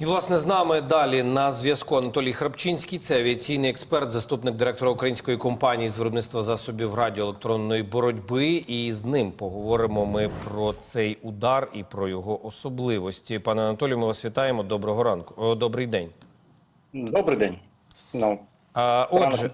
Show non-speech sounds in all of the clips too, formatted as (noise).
І власне з нами далі на зв'язку Анатолій Храпчинський, це авіаційний експерт, заступник директора української компанії з виробництва засобів радіоелектронної боротьби. І з ним поговоримо ми про цей удар і про його особливості. Пане Анатолію, ми вас вітаємо. Доброго ранку. О, добрий день. Добрий день. Ну, А, отже,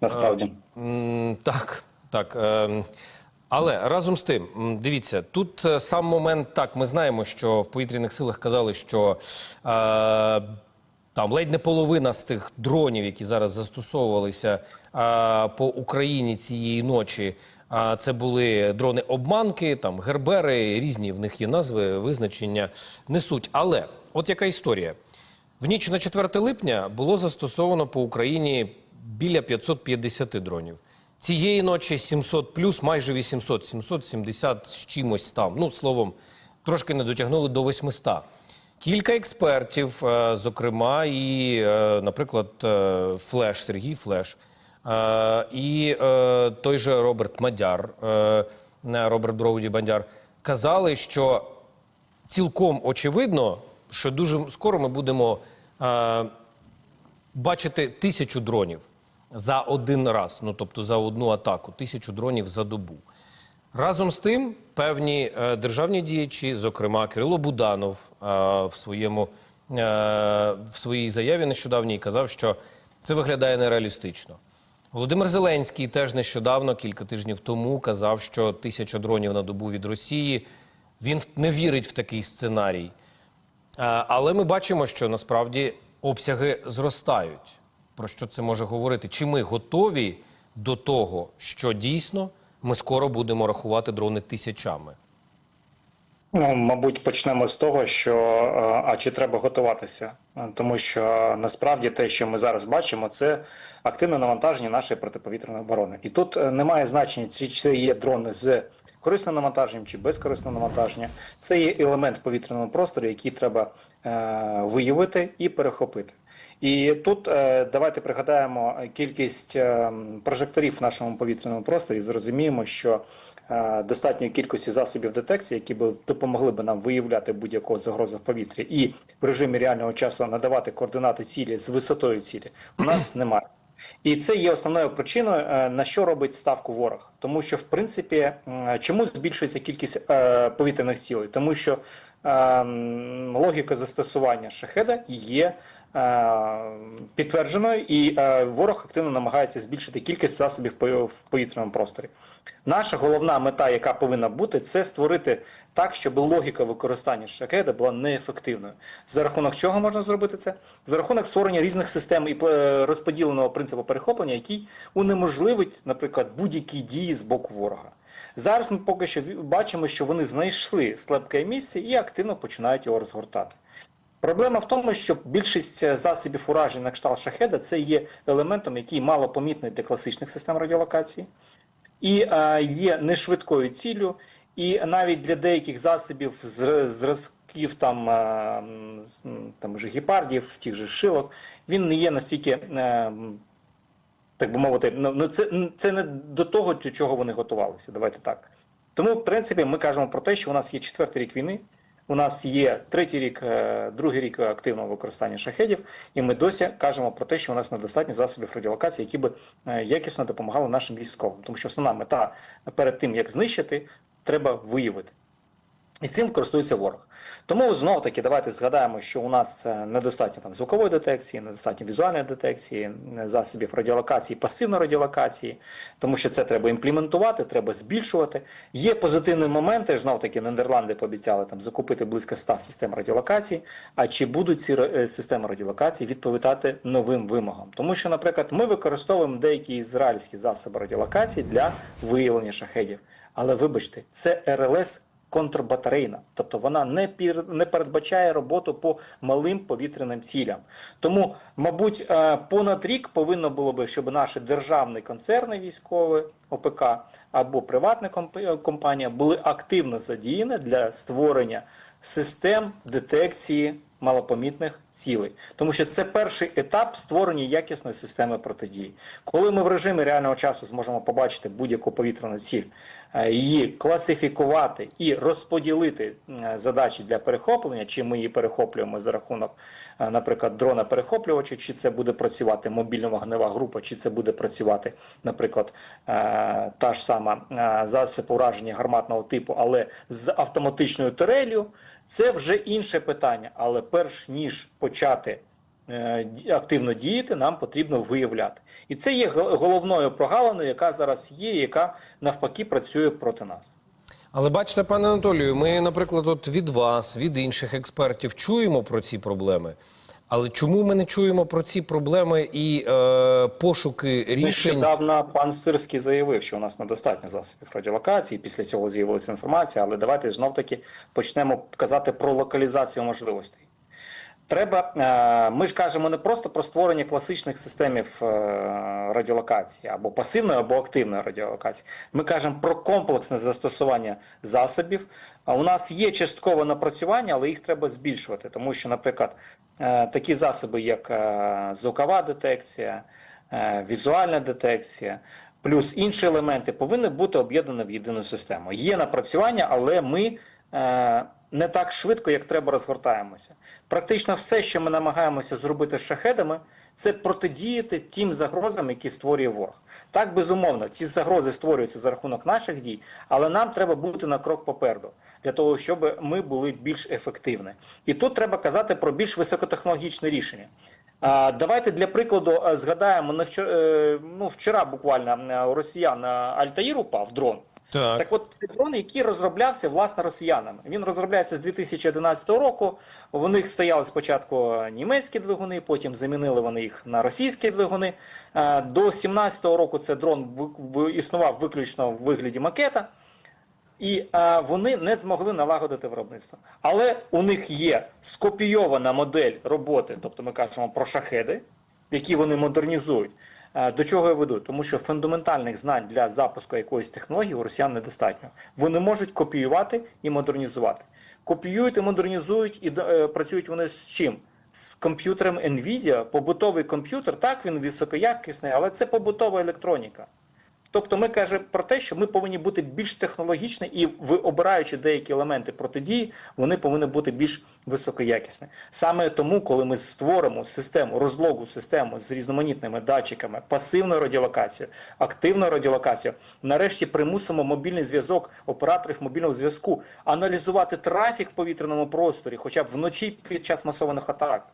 насправді. Так, так. ем, Але разом з тим, дивіться, тут е, сам момент так. Ми знаємо, що в повітряних силах казали, що е, там ледь не половина з тих дронів, які зараз застосовувалися е, по Україні цієї ночі. А це були дрони-обманки, там гербери, різні в них є назви, визначення несуть. Але от яка історія? В ніч на 4 липня було застосовано по Україні біля 550 дронів. Цієї ночі 700 плюс, майже 800, 770 з чимось там. Ну, словом, трошки не дотягнули до 800. Кілька експертів, е, зокрема, і, е, наприклад, е, Флеш, Сергій Флеш, і той же Роберт Мадяр, Роберт Броуді Бандяр, казали, що цілком очевидно, що дуже скоро ми будемо бачити тисячу дронів за один раз, ну тобто за одну атаку, тисячу дронів за добу. Разом з тим, певні е, державні діячі, зокрема Кирило Буданов, е, в своєму е, в своїй заяві нещодавній казав, що це виглядає нереалістично. Володимир Зеленський теж нещодавно, кілька тижнів тому, казав, що тисяча дронів на добу від Росії. Він не вірить в такий сценарій. Але ми бачимо, що насправді обсяги зростають. Про що це може говорити? Чи ми готові до того, що дійсно ми скоро будемо рахувати дрони тисячами? Ну, мабуть, почнемо з того, що е, а чи треба готуватися, тому що насправді те, що ми зараз бачимо, це активне навантаження нашої протиповітряної оборони. І тут е, немає значення, чи це є дрони з корисним навантаженням чи без корисного навантаження. Це є елемент в повітряному просторі, який треба виявити і перехопити. І тут е, давайте пригадаємо кількість е, прожекторів в нашому повітряному просторі. Зрозуміємо, що е, достатньої кількості засобів детекції, які б допомогли б нам виявляти будь-якого загрозу в повітрі, і в режимі реального часу надавати координати цілі з висотою цілі, у нас (clears throat) немає. І це є основною причиною, е, на що робить ставку ворог. Тому що, в принципі, чому збільшується кількість е, повітряних цілей? Тому що е, логіка застосування шахеда є е, підтвердженою, і е, ворог активно намагається збільшити кількість засобів в повітряному просторі. Наша головна мета, яка повинна бути, це створити так, щоб логіка використання шахеда була неефективною. За рахунок чого можна зробити це? За рахунок створення різних систем і е, розподіленого принципу перехоплення, який унеможливить, наприклад, будь-які дії з боку ворога. Зараз ми поки що бачимо, що вони знайшли слабке місце і активно починають його розгортати. Проблема в тому, що більшість е, засобів уражень на кшталт шахеда це є елементом, який мало помітний для класичних систем радіолокації, і е, є нешвидкою ціллю, і навіть для деяких засобів зразків там, е, там же гепардів, тих же шилок, він не є настільки. Так би мовити, ну ну, це, це не до того, до чого вони готувалися. Давайте так. Тому, в принципі, ми кажемо про те, що у нас є четвертий рік війни, у нас є третій рік, е, другий рік активного використання шахедів, і ми досі кажемо про те, що у нас недостатньо засобів радіолокації, які би е, якісно допомагали нашим військовим. Тому що основна мета перед тим, як знищити, треба виявити. І цим користується ворог. Тому знову таки давайте згадаємо, що у нас е, недостатньо там звукової детекції, недостатньо візуальної детекції, е, засобів радіолокації, пасивної радіолокації, тому що це треба імплементувати, треба збільшувати. Є позитивні моменти. Знов таки Нідерланди пообіцяли там закупити близько 100 систем радіолокації. А чи будуть ці е, системи радіолокації відповідати новим вимогам? Тому що, наприклад, ми використовуємо деякі ізраїльські засоби радіолокації для виявлення шахедів. Але вибачте, це РЛС контрбатарейна, тобто вона не пір, не передбачає роботу по малим повітряним цілям. Тому, мабуть, е, понад рік повинно було би, щоб наші державні концерни військові ОПК або приватна комп- компанія були активно задіяні для створення систем детекції малопомітних цілей, тому що це перший етап створення якісної системи протидії. Коли ми в режимі реального часу зможемо побачити будь-яку повітряну ціль, е, її класифікувати і розподілити е, задачі для перехоплення, чи ми її перехоплюємо за рахунок, е, наприклад, дрона перехоплювача, чи це буде працювати мобільна вогнева група, чи це буде працювати, наприклад, та ж сама засіб ураження гарматного типу, але з автоматичною турелью, це вже інше питання. Але перш ніж почати е, активно діяти, нам потрібно виявляти. І це є гол- головною прогалиною, яка зараз є, яка навпаки працює проти нас. Але бачите, пане Анатолію, ми, наприклад, от від вас, від інших експертів чуємо про ці проблеми. Але чому ми не чуємо про ці проблеми і е, пошуки рішень? Нещодавно пан Сирський заявив, що у нас недостатньо засобів радіолокації. Після цього з'явилася інформація, але давайте знов таки почнемо казати про локалізацію можливостей. Треба, е, ми ж кажемо не просто про створення класичних системів е, радіолокації або пасивної, або активної радіолокації. Ми кажемо про комплексне застосування засобів. А у нас є часткове напрацювання, але їх треба збільшувати, тому що, наприклад, е, такі засоби, як звукова детекція, візуальна детекція. Плюс інші елементи повинні бути об'єднані в єдину систему. Є напрацювання, але ми не так швидко, як треба, розгортаємося. Практично все, що ми намагаємося зробити з шахедами, це протидіяти тим загрозам, які створює ворог. Так, безумовно, ці загрози створюються за рахунок наших дій, але нам треба бути на крок попереду для того, щоб ми були більш ефективні. І тут треба казати про більш високотехнологічне рішення. Давайте для прикладу е, згадаємо вчора, ну, вчора буквально е, у росіян е, Альтаїр упав дрон. Так. Так от це дрон, який розроблявся власне росіянами. Він розробляється з 2011 року. У них стояли спочатку німецькі двигуни, потім замінили вони їх на російські двигуни. Е, До 2017 року це дрон існував виключно в вигляді макета. І е, вони не змогли налагодити виробництво. Але у них є скопійована модель роботи, тобто ми кажемо про шахеди, які вони модернізують. До чого я веду? Тому що фундаментальних знань для запуску якоїсь технології у росіян недостатньо. Вони можуть копіювати і модернізувати. Копіюють і модернізують, і е, працюють вони з чим? З комп'ютером NVIDIA, побутовий комп'ютер, так він високоякісний, але це побутова електроніка. Тобто ми кажемо про те, що ми повинні бути більш технологічні і ви обираючи деякі елементи протидії, вони повинні бути більш високоякісні. Саме тому, коли ми створимо систему розлогу, систему з різноманітними датчиками, пасивною радіолокацією, активною радіолокацією, нарешті примусимо мобільний зв'язок операторів мобільного зв'язку аналізувати трафік в повітряному просторі, хоча б вночі під час масованих атак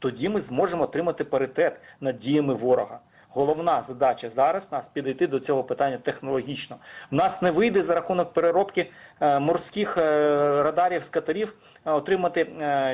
тоді ми зможемо отримати паритет над діями ворога. Головна задача зараз нас підійти до цього питання технологічно. В нас не вийде за рахунок переробки е, морських е, радарів з катерів е, отримати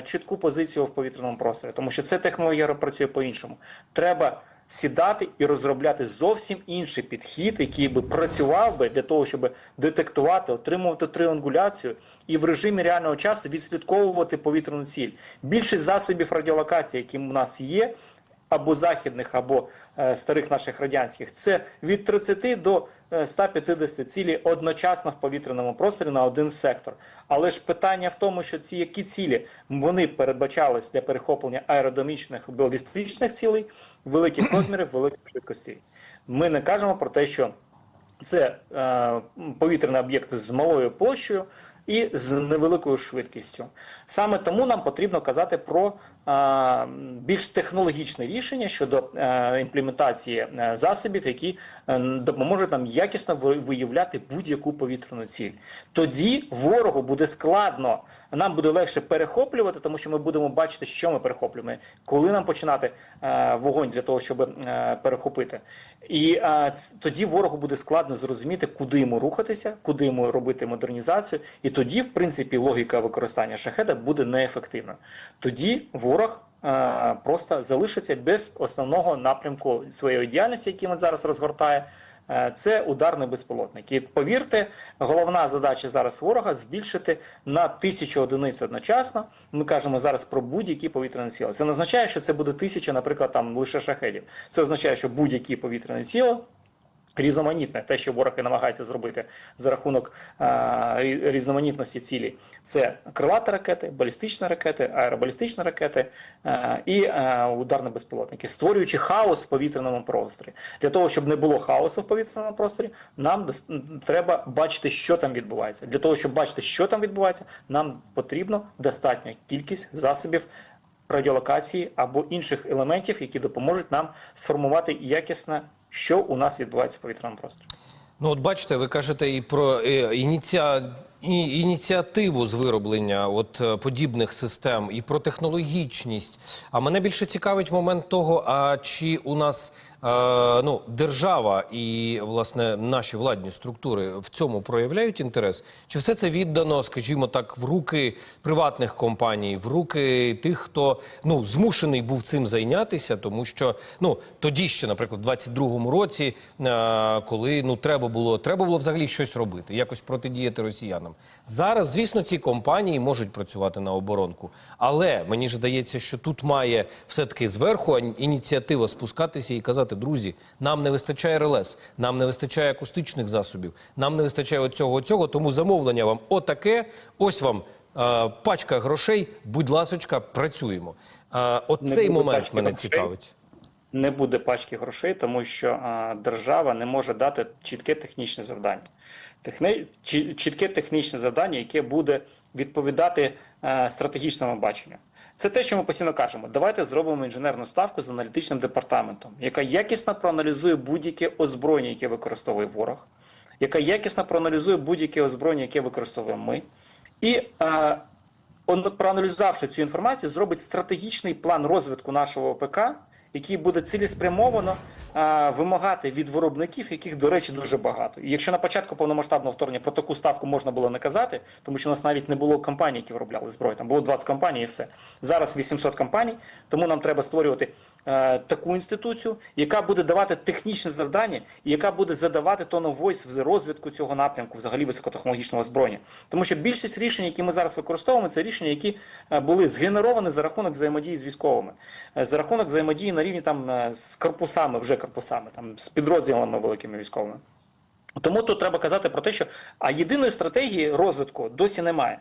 чітку позицію в повітряному просторі, тому що ця технологія працює по-іншому. Треба сідати і розробляти зовсім інший підхід, який би працював би для того, щоб детектувати, отримувати триангуляцію і в режимі реального часу відслідковувати повітряну ціль. Більшість засобів радіолокації, які в нас є. Або західних, або е, старих наших радянських, це від 30 до е, 150 цілі одночасно в повітряному просторі на один сектор. Але ж питання в тому, що ці які цілі вони передбачались для перехоплення аеродомічних балістичних цілей, великих розмірів, великих швидкостей. Ми не кажемо про те, що це е, повітряний об'єкт з малою площею і з невеликою швидкістю. Саме тому нам потрібно казати про більш технологічне рішення щодо е, імплементації е, засобів, які е, допоможуть нам якісно виявляти будь-яку повітряну ціль. Тоді ворогу буде складно, нам буде легше перехоплювати, тому що ми будемо бачити, що ми перехоплюємо, коли нам починати вогонь для того, щоб перехопити. І е, тоді ворогу буде складно зрозуміти, куди йому рухатися, куди йому робити модернізацію. І тоді, в принципі, логіка використання шахеда буде неефективна. Тоді ворог е, просто залишиться без основного напрямку своєї діяльності, який він зараз розгортає. Е, Це ударний безпілотник. І повірте, головна задача зараз ворога збільшити на тисячу одиниць одночасно. Ми кажемо зараз про будь-які повітряні сили. Це не означає, що це буде тисяча, наприклад, там лише шахедів. Це означає, що будь-які повітряні сили Різноманітне, те, що ворог і намагається зробити за рахунок різноманітності цілей, це крилаті ракети, балістичні ракети, аеробалістичні ракети і ударні безпілотники, створюючи хаос в повітряному просторі. Для того, щоб не було хаосу в повітряному просторі, нам треба бачити, що там відбувається. Для того, щоб бачити, що там відбувається, нам потрібно достатня кількість засобів радіолокації або інших елементів, які допоможуть нам сформувати якісне, що у нас відбувається в повітряному просторі. Ну, от бачите, ви кажете і про е, ініціа... і- ініціативу з вироблення от е, подібних систем, і про технологічність. А мене більше цікавить момент того, а чи у нас ну, держава і власне наші владні структури в цьому проявляють інтерес? Чи все це віддано, скажімо так, в руки приватних компаній, в руки тих, хто ну змушений був цим зайнятися, тому що ну тоді ще, наприклад, в 22-му році, е, коли ну треба було, треба було взагалі щось робити, якось протидіяти росіянам. Зараз, звісно, ці компанії можуть працювати на оборонку, але мені ж здається, що тут має все-таки зверху ініціатива спускатися і казати: друзі, нам не вистачає РЛС, нам не вистачає акустичних засобів, нам не вистачає оцього, оцього, тому замовлення вам отаке, ось вам. е, Пачка грошей, будь ласочка, працюємо. Е, От Не цей буде момент мене грошей. цікавить. Не буде пачки грошей, тому що а, держава не може дати чітке технічне завдання. Техне... Чітке технічне завдання, яке буде відповідати е, стратегічному баченню. Це те, що ми постійно кажемо. Давайте зробимо інженерну ставку з аналітичним департаментом, яка якісно проаналізує будь-яке озброєння, яке використовує ворог, яка якісно проаналізує будь-яке озброєння, яке використовуємо ми, і е, проаналізувавши цю інформацію, зробить стратегічний план розвитку нашого ОПК, який буде цілеспрямовано а, вимагати від виробників, яких, до речі, дуже багато. І якщо на початку повномасштабного вторгнення про таку ставку можна було не казати, тому що у нас навіть не було компаній, які виробляли зброю, там було 20 компаній і все. Зараз 800 компаній, тому нам треба створювати е, таку інституцію, яка буде давати технічне завдання і яка буде задавати тону войс в розвитку цього напрямку, взагалі високотехнологічного озброєння. Тому що більшість рішень, які ми зараз використовуємо, це рішення, які е, були згенеровані за рахунок взаємодії з військовими, е, за рахунок взаємодії на рівні там е, з корпусами, вже корпусами, там з підрозділами великими військовими. Тому тут треба казати про те, що а єдиної стратегії розвитку досі немає.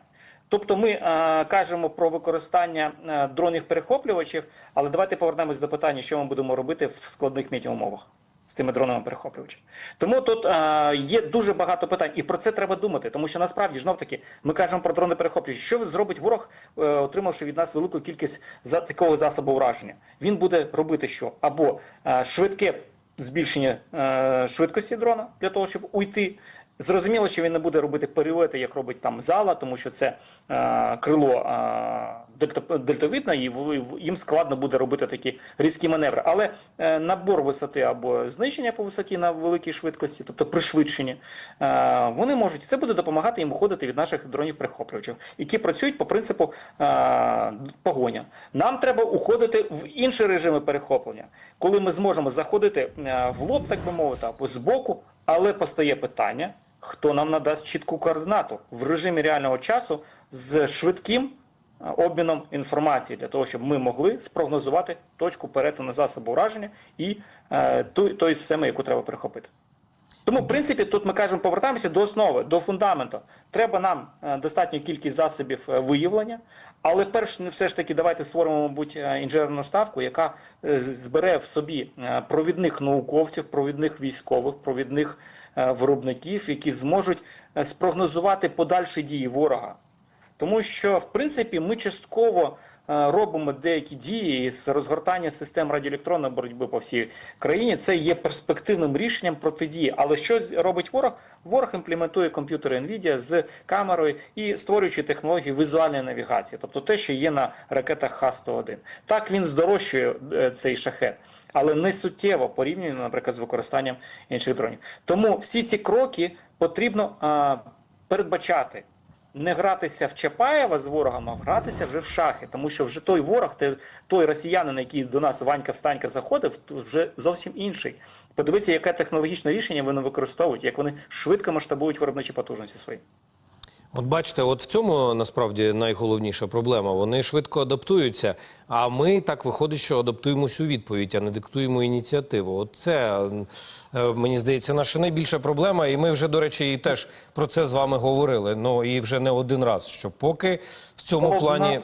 Тобто ми е, кажемо про використання е, дронів перехоплювачів, але давайте повернемось до питання, що ми будемо робити в складних метеоумовах з цими дронами перехоплювачами. Тому тут е, є дуже багато питань, і про це треба думати, тому що насправді знов таки ми кажемо про дрони перехоплювачі. Що зробить ворог, е, отримавши від нас велику кількість за такого засобу ураження? Він буде робити що? Або е, швидке збільшення е, швидкості дрона для того, щоб уйти. Зрозуміло, що він не буде робити перельоти, як робить там зала, тому що це е, крило е, дельта, дельтовидне, і їм складно буде робити такі різкі маневри. Але е, набор висоти або знищення по висоті на великій швидкості, тобто пришвидшення, е, вони можуть. Це буде допомагати їм уходити від наших дронів перехоплювачів, які працюють по принципу е, погоня. Нам треба уходити в інші режими перехоплення, коли ми зможемо заходити в лоб, так би мовити, або збоку, але постає питання. Хто нам надасть чітку координату в режимі реального часу з швидким обміном інформації для того, щоб ми могли спрогнозувати точку перетину засобу ураження і е, ту- тої системи, яку треба перехопити. Тому, в принципі, тут ми кажемо, повертаємося до основи, до фундаменту. Треба нам е, достатню кількість засобів е, виявлення, але перш все ж таки давайте створимо, мабуть, е, інженерну ставку, яка е, збере в собі е, провідних науковців, провідних військових, провідних е, виробників, які зможуть е, спрогнозувати подальші дії ворога. Тому що, в принципі, ми частково е, робимо деякі дії з розгортання систем радіоелектронної боротьби по всій країні. Це є перспективним рішенням протидії. Але що робить ворог? Ворог імплементує комп'ютери NVIDIA з камерою і створюючи технології візуальної навігації, тобто те, що є на ракетах Х-101. Так він здорожчує е, цей шахет. Але не суттєво порівняно, наприклад, з використанням інших дронів. Тому всі ці кроки потрібно а, передбачати не гратися в Чапаєва з ворогом, а гратися вже в шахи, тому що вже той ворог, той росіянин, який до нас Ванька Встанька заходив, вже зовсім інший. Подивіться, яке технологічне рішення вони використовують, як вони швидко масштабують виробничі потужності свої. От бачите, от в цьому насправді найголовніша проблема. Вони швидко адаптуються, а ми так виходить, що адаптуємось у відповідь, а не диктуємо ініціативу. От це е, мені здається наша найбільша проблема. І ми вже, до речі, і теж про це з вами говорили. Ну і вже не один раз. Що поки в цьому плані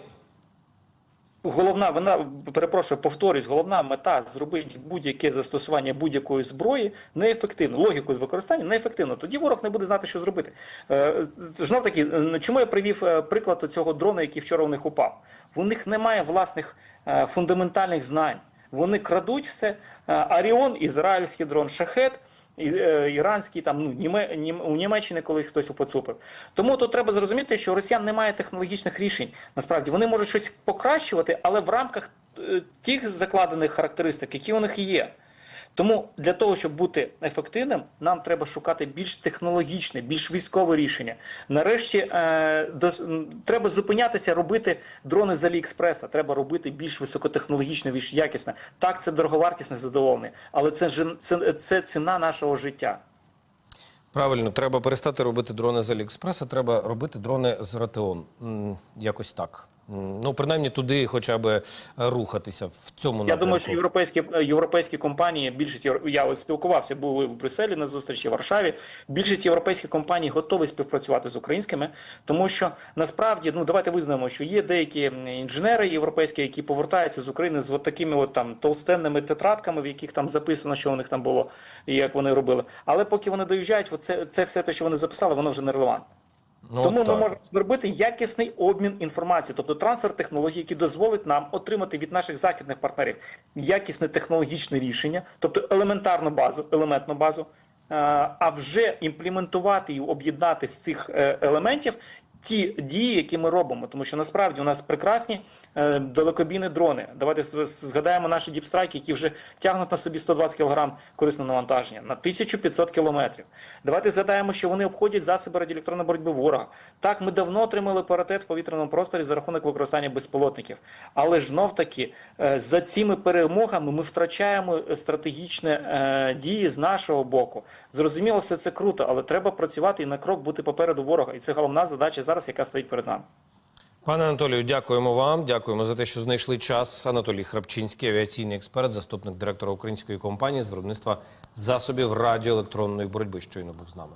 Головна, вона перепрошую, повторюсь, головна мета зробити будь-яке застосування будь-якої зброї неефективно. Логіку з використання неефективно. Тоді ворог не буде знати, що зробити. Е, знов таки, чому я привів е, приклад цього дрона, який вчора у них упав? У них немає власних е, фундаментальних знань. Вони крадуть все. Аріон, ізраїльський дрон, шахет. Е, Іранський там ну Німе, Нім- у Німеччині колись хтось поцупив. Тому тут треба зрозуміти, що у росіян немає технологічних рішень. Насправді вони можуть щось покращувати, але в рамках е, тих закладених характеристик, які у них є. Тому для того, щоб бути ефективним, нам треба шукати більш технологічне, більш військове рішення. Нарешті е, м, треба зупинятися, робити дрони з Аліекспреса. Треба робити більш високотехнологічне, більш якісне. Так, це дороговартісне задоволення, але це ж це, це ціна нашого життя. правильно треба перестати робити дрони з Аліекспреса, треба робити дрони з Ратеон. Якось так. Ну, принаймні туди хоча б е, рухатися в цьому Я думаю, що європейські європейські компанії, більшість я ось спілкувався, були в Брюсселі на зустрічі в Варшаві. Більшість європейських компаній готові співпрацювати з українськими, тому що насправді, ну давайте визнаємо, що є деякі інженери європейські, які повертаються з України з от такими от там толстенними тетрадками, в яких там записано, що у них там було і як вони робили. Але поки вони доїжджають, оце, це все те, що вони записали, воно вже нерелевантне. Ну, Тому ми можемо зробити якісний обмін інформацією, тобто трансфер технологій, який дозволить нам отримати від наших західних партнерів якісне технологічне рішення, тобто елементарну базу, елементну базу, е, а вже імплементувати і об'єднати з цих е, елементів. Ті дії, які ми робимо, тому що насправді у нас прекрасні е, далекобійні дрони. Давайте згадаємо наші діпстрайки, які вже тягнуть на собі 120 кг корисного навантаження на 1500 кілометрів. Давайте згадаємо, що вони обходять засоби радіоелектронної боротьби ворога. Так, ми давно отримали паритет в повітряному просторі за рахунок використання безпілотників. Але знов таки е, за цими перемогами ми втрачаємо е, стратегічні е, дії з нашого боку. Зрозуміло, все це круто, але треба працювати і на крок бути попереду ворога. І це головна задача зараз, яка стоїть перед нами. Пане Анатолію, дякуємо вам. Дякуємо за те, що знайшли час. Анатолій Храпчинський, авіаційний експерт, заступник директора української компанії з виробництва засобів радіоелектронної боротьби. Щойно був з нами.